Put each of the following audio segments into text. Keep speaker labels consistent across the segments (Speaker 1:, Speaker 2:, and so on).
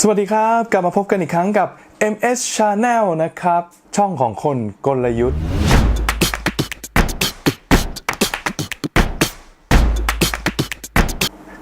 Speaker 1: สวัสดีครับ กลับมาพบกันอีกครั้งกับ MS Channel นะครับ ช่องของคนกลยุทธ์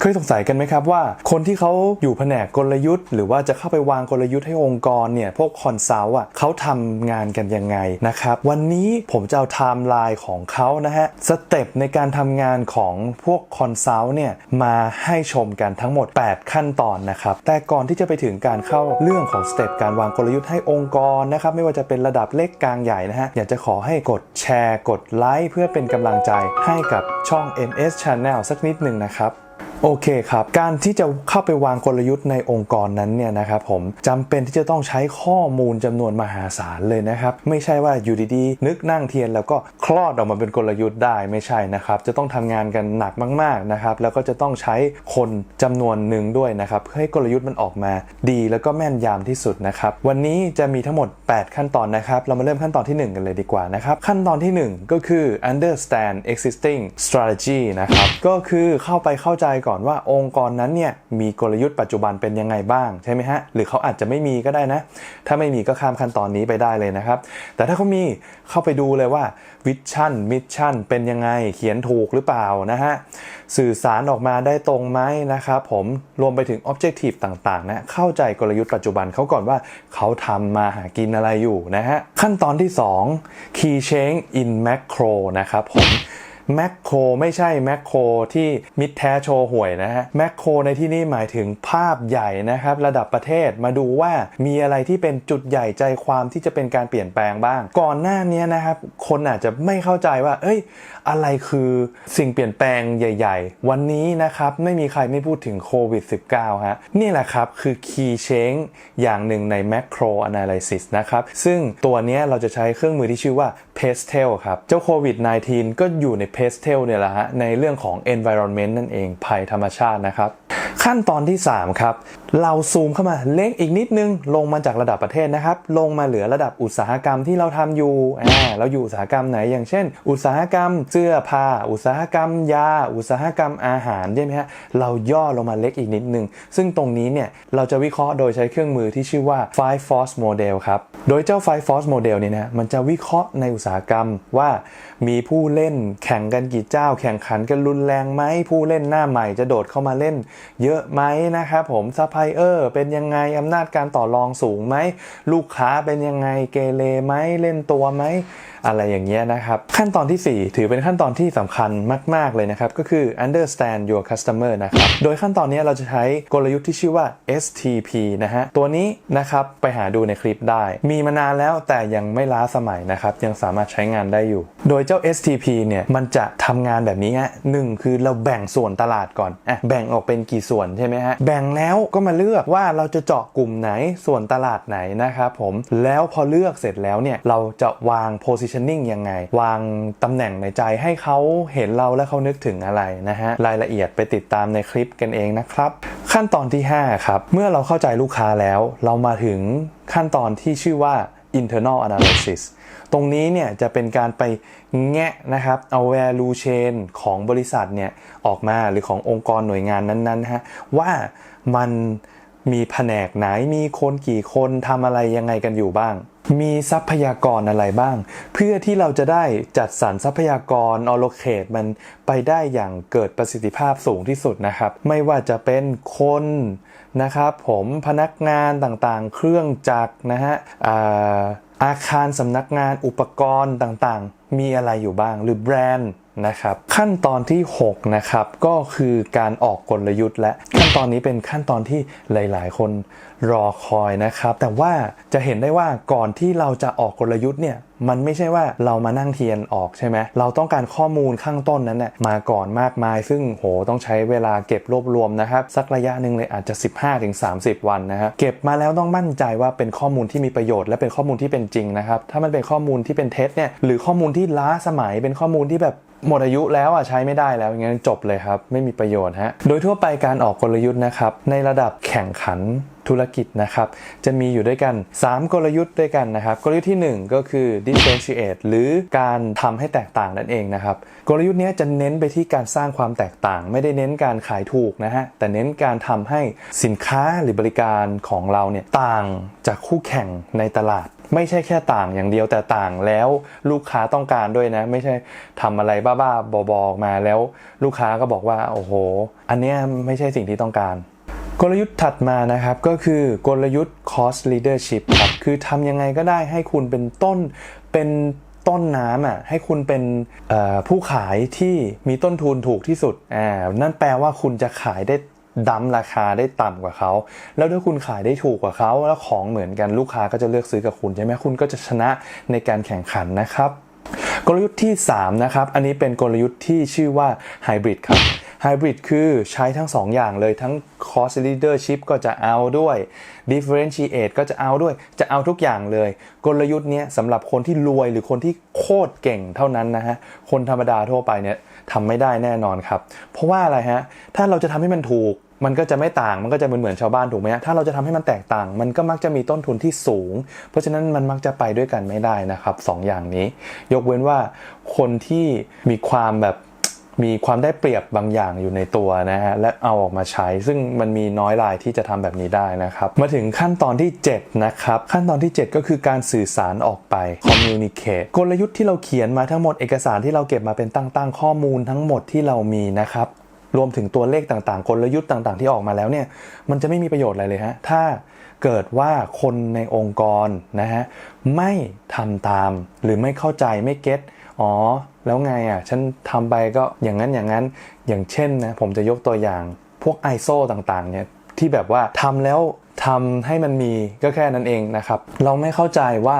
Speaker 1: เคยสงสัยกันไหมครับว่า คนที่เขาอยู่แผนกกลยุทธ์ หรือว่าจะเข้าไปวางกลยุทธ์ให้องค์กรเนี่ยพวกคอนซัลท์อะเขาทำงานกันยังไงนะครับ วันนี้ผมจะเอาไทม์ไลน์ของเขานะฮะสเต็ปในการทำงานของพวกคอนซัลท์เนี่ยมาให้ชมกันทั้งหมด 8 ขั้นตอนนะครับแต่ก่อนที่จะไปถึงการเข้าเรื่องของสเต็ปการวางกลยุทธ์ให้องค์กรนะครับไม่ว่าจะเป็นระดับเล็กกลางใหญ่นะฮะอยากจะขอให้กดแชร์ กดไลค์เพื่อเป็นกำลังใจให้กับช่อง MS Channel สักนิดหนึ่งนะครับ โอเคครับ การที่จะเข้าไปวางกลยุทธ์ในองค์กรนั้นเนี่ยนะครับผมจำเป็นที่จะต้องใช้ข้อมูลจำนวนมหาศาลเลยนะครับไม่ใช่ว่าอยู่ดีๆ นึกนั่งเทียนแล้วก็คลอดออกมาเป็นกลยุทธ์ได้ไม่ใช่นะครับ จะต้องทำงานกันหนักมาก ๆนะครับ แล้วก็จะต้องใช้คนจำนวนหนึ่งด้วยนะครับเพื่อให้กลยุทธ์มันออกมาดีแล้วก็แม่นยำที่สุดนะครับวันนี้จะมีทั้งหมด 8 ขั้นตอนนะครับเรามาเริ่มขั้นตอนที่ 1 กันเลยดีกว่านะครับขั้นตอนที่ 1 ก็คือ understand existing strategy นะครับก็คือเข้าไปเข้าใจก่อนว่าองค์กรนั้นเนี่ยมีกลยุทธ์ปัจจุบันเป็นยังไงบ้างใช่ไหมฮะหรือเขาอาจจะไม่มีก็ได้นะ ถ้าไม่มีก็ข้ามขั้นตอนนี้ไปได้เลยนะครับ แต่ถ้าเขามีเข้าไปดูเลยว่าวิชั่นมิชชั่นเป็นยังไงเขียนถูกหรือเปล่านะฮะสื่อสารออกมาได้ตรงไหมนะครับผมรวมไปถึง Objective ต่างๆนะเข้าใจกลยุทธ์ปัจจุบันเขาก่อนว่าเขาทำมาหากินอะไรอยู่นะฮะขั้นตอนที่ 2 Key Change in Macro นะครับผม แมคโครไม่ใช่แมคโครที่มิดแท้โชว์หวยนะฮะแมคโครในที่นี้หมายถึงภาพใหญ่นะครับระดับประเทศมาดูว่ามีอะไรที่เป็นจุดใหญ่ใจความที่จะเป็นการเปลี่ยนแปลงบ้าง ก่อนหน้านี้นะครับคนอาจจะไม่เข้าใจว่า เอ้ย อะไรคือสิ่งเปลี่ยนแปลงใหญ่ ๆ วันนี้นะครับไม่มีใครไม่พูดถึงโควิด -19 ฮะนี่แหละครับคือ Key Change อย่างหนึ่งใน Macro Analysis นะครับซึ่งตัวนี้เราจะใช้เครื่องมือที่ชื่อว่า Pastel ครับเจ้าโควิด -19 ก็อยู่ใน Pastel เนี่ยแหละฮะในเรื่องของ environment นั่นเองภัยธรรมชาตินะครับ ขั้นตอนที่ 3 ครับ เราซูมเข้ามาเล็กอีกนิดนึง ลงมาจากระดับประเทศนะครับ ลงมาเหลือระดับอุตสาหกรรมที่เราทำอยู่อ่าเราอยู่อุตสาหกรรมไหน อย่างเช่น อุตสาหกรรมเสื้อผ้า อุตสาหกรรมยา อุตสาหกรรมอาหารใช่ไหมฮะเราย่อลงมาเล็กอีกนิดนึง ซึ่งตรงนี้เนี่ยเราจะวิเคราะห์โดยใช้เครื่องมือที่ชื่อว่า Five Force Model ครับโดยเจ้า Five Force Model เนี่ยนะมันจะวิเคราะห์ในอุตสาหกรรมว่ามีผู้เล่นแข่งกันกี่เจ้า แข่งขันกันรุนแรงไหมผู้เล่นหน้าใหม่จะโดดเข้ามาเล่น เยอะไหมนะครับผมซัพพลายเออร์เป็นยังไงอำนาจการต่อรองสูงไหมลูกค้าเป็นยังไงเกเรไหมเล่นตัวไหม อะไรอย่างเงี้ยนะครับ ขั้นตอนที่ 4 ถือเป็นขั้นตอนที่สำคัญมาก ๆ เลยนะครับ ก็คือ understand your customer นะครับ โดยขั้นตอนนี้เราจะใช้กลยุทธ์ที่ชื่อว่า STP นะฮะ ตัวนี้นะครับไปหาดูในคลิปได้ มีมานานแล้วแต่ยังไม่ล้าสมัยนะครับ ยังสามารถใช้งานได้อยู่ โดยเจ้า STP เนี่ยมันจะทำงานแบบนี้ฮะหนึ่งคือเราแบ่งส่วนตลาดก่อนอะแบ่งออกเป็นกี่ส่วนใช่ไหมฮะ แบ่งแล้วก็มาเลือกว่าเราจะเจาะกลุ่มไหนส่วนตลาดไหนนะครับผม แล้วพอเลือกเสร็จแล้วเนี่ยเราจะวาง position positioning ยังไง วางตำแหน่งในใจให้เขาเห็นเราและเขานึกถึงอะไรนะฮะ รายละเอียดไปติดตามในคลิปกันเองนะครับ ขั้นตอนที่ 5 ครับ เมื่อเราเข้าใจลูกค้าแล้ว เรามาถึงขั้นตอนที่ชื่อว่า internal analysis ตรงนี้เนี่ยจะเป็นการไปแงะนะครับเอา value chain ของบริษัทเนี่ยออกมาหรือขององค์กรหน่วยงานนั้นๆนะฮะว่ามัน มีแผนกไหนมีคนกี่คนทำอะไรยังไงกันอยู่บ้าง มีทรัพยากรอะไรบ้าง เพื่อที่เราจะได้จัดสรรทรัพยากร allocate มันไปได้อย่างเกิดประสิทธิภาพสูงที่สุดนะครับ ไม่ว่าจะเป็นคนนะครับผมพนักงานต่างๆ เครื่องจักรนะฮะอาอาคารสำนักงานอุปกรณ์ต่างๆ มีอะไรอยู่บ้างหรือแบรนด์นะครับขั้นตอนที่ 6 นะครับ ก็คือการออกกลยุทธ์และขั้นตอนนี้เป็นขั้นตอนที่หลาย ๆ คนรอคอยนะครับ แต่ว่าจะเห็นได้ว่าก่อนที่เราจะออกกลยุทธ์เนี่ยมันไม่ใช่ว่าเรามานั่งเทียนออกใช่ไหมเราต้องการข้อมูลข้างต้นนั้นน่ยมาก่อนมากมาย ซึ่งโหต้องใช้เวลาเก็บรวบรวมนะครับ สักระยะหนึ่งเลยอาจจะ 15-30 วันนะครับเก็บมาแล้วต้องมั่นใจว่าเป็นข้อมูลที่มีประโยชน์ และเป็นข้อมูลที่เป็นจริงนะครับถ้ามันเป็นข้อมูลที่เป็นเท็จเนี่ยหรือข้อมูลที่ล้าสมัยเป็นข้อมูลที่แบบหมดอายุแล้วอะใช้ไม่ได้แล้วงั้นจบเลยครับ ไม่มีประโยชน์ฮะโดยทั่วไปการออกกลยุทธ์นะครับ ในระดับแข่งขันธุรกิจนะครับ จะมีอยู่ด้วยกัน 3 กลยุทธ์ด้วยกันนะครับ กลยุทธ์ที่ 1 ก็คือ differentiate หรือการทำให้แตกต่างนั่นเองนะครับ กลยุทธ์นี้จะเน้นไปที่การสร้างความแตกต่าง ไม่ได้เน้นการขายถูกนะฮะ แต่เน้นการทำให้สินค้าหรือบริการของเราเนี่ยต่างจากคู่แข่งในตลาด ไม่ใช่แค่ต่างอย่างเดียวแต่ต่างแล้วลูกค้าต้องการด้วยนะ ไม่ใช่ทำอะไรบ้าๆบอๆมาแล้วลูกค้าก็บอกว่าโอ้โห อันเนี้ยไม่ใช่สิ่งที่ต้องการ กลยุทธ์ถัดมานะครับก็คือกลยุทธ์ cost leadership ครับคือทำยังไงก็ได้ให้คุณเป็นต้นเป็นต้นน้ำอะให้คุณเป็นผู้ขายที่มีต้นทุนถูกที่สุดอ่านั่นแปลว่าคุณจะขายได้ ดั้มราคาได้ต่ำกว่าเขา แล้วถ้าคุณขายได้ถูกกว่าเขาแล้วของเหมือนกันลูกค้าก็จะเลือกซื้อกับคุณใช่ไหมคุณก็จะชนะในการแข่งขันนะครับ กลยุทธ์ที่ 3 นะครับ อันนี้เป็นกลยุทธ์ที่ชื่อว่า Hybrid ครับ Hybrid คือใช้ทั้ง 2 อย่างเลยทั้ง Cost Leadership ก็จะเอาด้วย Differentiate ก็จะเอาด้วย จะเอาทุกอย่างเลย กลยุทธ์เนี้ยสำหรับคนที่รวยหรือคนที่โคตรเก่งเท่านั้นนะฮะ คนธรรมดาทั่วไปเนี่ยทำไม่ได้แน่นอนครับ เพราะว่าอะไรฮะ ถ้าเราจะทำให้มันถูก มันก็จะไม่ต่าง มันก็จะเหมือนเหมือนชาวบ้านถูกไหมถ้าเราจะทำให้มันแตกต่าง มันก็มักจะมีต้นทุนที่สูง เพราะฉะนั้นมันมักจะไปด้วยกันไม่ได้นะครับสองอย่างนี้ ยกเว้นว่าคนที่มีความแบบมีความได้เปรียบบางอย่างอยู่ในตัวนะฮะและเอาออกมาใช้ ซึ่งมันมีน้อยรายที่จะทำแบบนี้ได้นะครับ มาถึงขั้นตอนที่ 7 นะครับ ขั้นตอนที่ 7 ก็คือการสื่อสารออกไป communicate กลยุทธ์ที่เราเขียนมาทั้งหมดเอกสารที่เราเก็บมาเป็นตั้งๆข้อมูลทั้งหมดที่เรามีนะครับ รวมถึงตัวเลขต่างๆ กลยุทธ์ต่างๆ ที่ออกมาแล้วเนี่ยมันจะไม่มีประโยชน์อะไรเลยฮะถ้าเกิดว่าคนในองค์กรนะฮะไม่ทำตามหรือไม่เข้าใจไม่เก็ตอ๋อ แล้วไงอะฉันทำไปก็อย่างนั้นอย่างนั้นอย่างเช่นนะผมจะยกตัวอย่างพวก ISO ต่างๆเนี่ยที่แบบว่าทำแล้วทำให้มันมีก็แค่นั้นเองนะครับ เราไม่เข้าใจว่า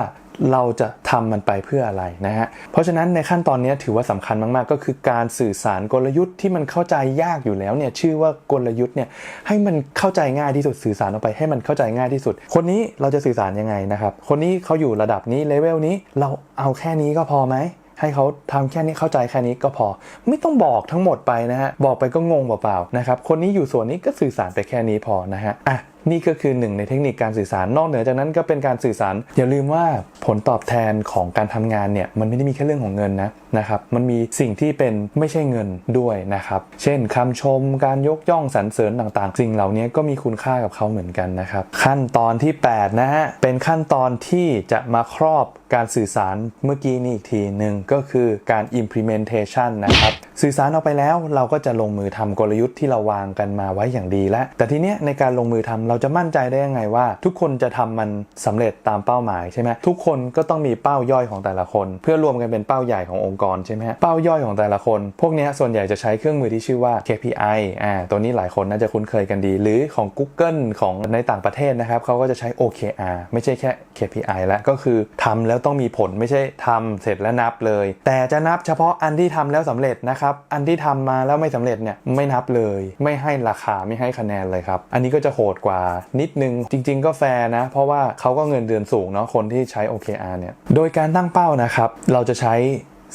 Speaker 1: เราจะทำมันไปเพื่ออะไรนะฮะ เพราะฉะนั้นในขั้นตอนนี้ถือว่าสำคัญมากๆ ก็คือการสื่อสารกลยุทธ์ที่มันเข้าใจยากอยู่แล้วเนี่ยชื่อว่ากลยุทธ์เนี่ยให้มันเข้าใจง่ายที่สุดสื่อสารออกไปให้มันเข้าใจง่ายที่สุด คนนี้เราจะสื่อสารยังไงนะครับ คนนี้เขาอยู่ระดับนี้เลเวลนี้เราเอาแค่นี้ก็พอไหมให้เขาทำแค่นี้เข้าใจแค่นี้ก็พอ ไม่ต้องบอกทั้งหมดไปนะฮะบอกไปก็งงเปล่าๆนะครับคนนี้อยู่ส่วนนี้ก็สื่อสารไปแค่นี้พอนะฮะอะ นี่ก็คือหนึ่งในเทคนิคการสื่อสาร นอกเหนือจากนั้นก็เป็นการสื่อสาร อย่าลืมว่าผลตอบแทนของการทำงานเนี่ยมันไม่ได้มีแค่เรื่องของเงินนะนะครับ มันมีสิ่งที่เป็นไม่ใช่เงินด้วยนะครับ เช่นคำชม การยกย่องสรรเสริญต่างๆ สิ่งเหล่านี้ก็มีคุณค่ากับเขาเหมือนกันนะครับ ขั้นตอนที่ 8 นะฮะ เป็นขั้นตอนที่จะมาครอบการสื่อสารเมื่อกี้นี้อีกทีหนึ่งก็คือการ implementation นะครับสื่อสารออกไปแล้วเราก็จะลงมือทำกลยุทธ์ที่เราวางกันมาไว้อย่างดีแล้ว แต่ทีเนี้ยในการลงมือทำเราจะมั่นใจได้ยังไงว่า ทุกคนจะทำมันสำเร็จตามเป้าหมายใช่ไหมทุกคนก็ต้องมีเป้าย่อยของแต่ละคน เพื่อรวมกันเป็นเป้าใหญ่ขององค์กรใช่ไหมเป้าย่อยของแต่ละคน พวกนี้ส่วนใหญ่จะใช้เครื่องมือที่ชื่อว่า KPI อ่าตัวนี้หลายคนน่าจะคุ้นเคยกันดี หรือของ Google ของในต่างประเทศนะครับเขาก็จะใช้ OKR ไม่ใช่แค่ KPI แล้วก็คือทำแล้วต้องมีผลไม่ใช่ทำเสร็จแล้วนับเลย แต่จะนับเฉพาะอันที่ทำแล้วสำเร็จนะครับอันที่ทำมาแล้วไม่สำเร็จเนี่ยไม่นับเลย ไม่ให้ราคาไม่ให้คะแนนเลยครับ อันนี้ก็จะโหดกว่านิดนึง จริง ๆ ก็แฟร์นะ เพราะว่าเขาก็เงินเดือนสูงเนาะคนที่ใช้ OKR เนี่ย โดยการตั้งเป้านะครับ เราจะใช้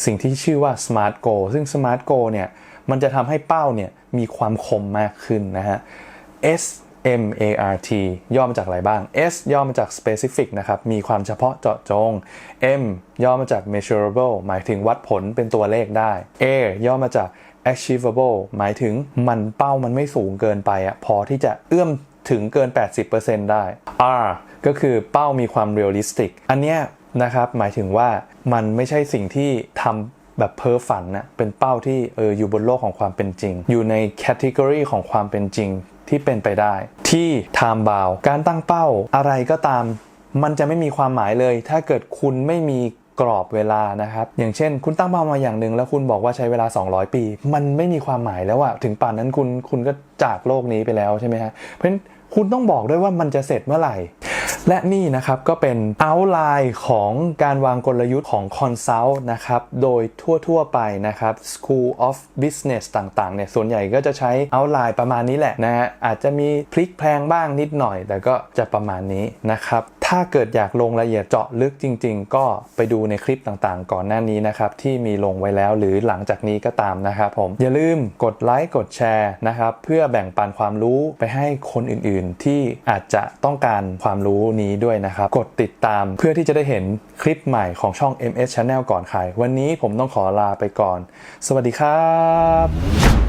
Speaker 1: สิ่งที่ชื่อว่า smart goal ซึ่ง smart goal เนี่ย มันจะทำให้เป้าเนี่ยมีความคมมากขึ้นนะฮะ S M A R T ย่อมาจากอะไรบ้าง S ย่อมาจาก specific นะครับ มีความเฉพาะเจาะจง M ย่อมาจาก measurable หมายถึงวัดผลเป็นตัวเลขได้ A ย่อมาจาก achievable หมายถึงมันเป้ามันไม่สูงเกินไปอะพอที่จะเอื้อมถึงเกิน 80%ได้ R ก็คือเป้ามีความ realistic อันเนี้ยนะครับ หมายถึงว่ามันไม่ใช่สิ่งที่ทำ แบบเพ้อฝันนะเป็นเป้าที่เอออยู่บนโลกของความเป็นจริง อยู่ในแคตตากรีของความเป็นจริงที่เป็นไปได้ ที่ time bound การตั้งเป้าอะไรก็ตาม มันจะไม่มีความหมายเลย ถ้าเกิดคุณไม่มีกรอบเวลานะครับ อย่างเช่น คุณตั้งเป้ามาอย่างหนึ่งแล้วคุณบอกว่าใช้เวลา 200 ปี มันไม่มีความหมายแล้วอะถึงป่านนั้นคุณคุณก็จากโลกนี้ไปแล้วใช่ไหมฮะเพราะฉะนั้นคุณต้องบอกด้วยว่ามันจะเสร็จเมื่อไหร่ และนี่นะครับ ก็เป็น outline ของการวางกลยุทธ์ของคอนซัลท์นะครับ โดยทั่ว ๆ ไปนะครับ School of Business ต่างๆ เนี่ยส่วนใหญ่ก็จะใช้ outline ประมาณนี้แหละนะฮะอาจจะมีพลิกแพลงบ้างนิดหน่อย แต่ก็จะประมาณนี้นะครับ ถ้าเกิดอยากลงรายละเอียดเจาะลึกจริง ๆ ก็ไปดูในคลิปต่างๆ ก่อนหน้านี้นะครับ ที่มีลงไว้แล้วหรือหลังจากนี้ก็ตามนะครับผม อย่าลืมกดไลค์กดแชร์นะครับ เพื่อแบ่งปันความรู้ไปให้คนอื่นๆ ที่อาจจะต้องการความรู้นี้ด้วยนะครับ กดติดตามเพื่อที่จะได้เห็นคลิปใหม่ของช่อง MS Channel ก่อนใครวันนี้ผมต้องขอลาไปก่อน สวัสดีครับ